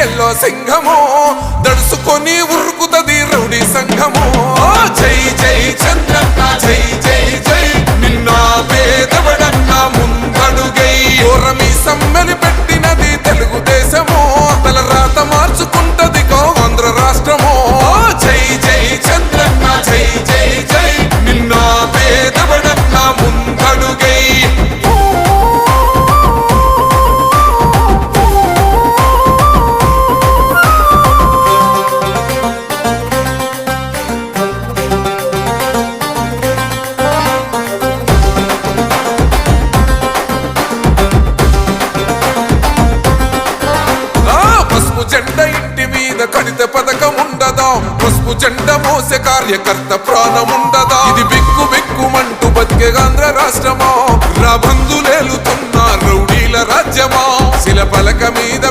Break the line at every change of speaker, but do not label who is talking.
Yellow సింహము దడుసుకొని ఉర్ర కడిత పథకం ఉండదా? పసుపు జెండ మోసే కార్యకర్త ప్రాణం ఉండదా? ఇది బిక్కు బిక్కుమంటూ బతికే ఆంధ్ర రాష్ట్రమా? రాబందులేలుతున్న రౌడీల రాజ్యమా? శిల పలక మీద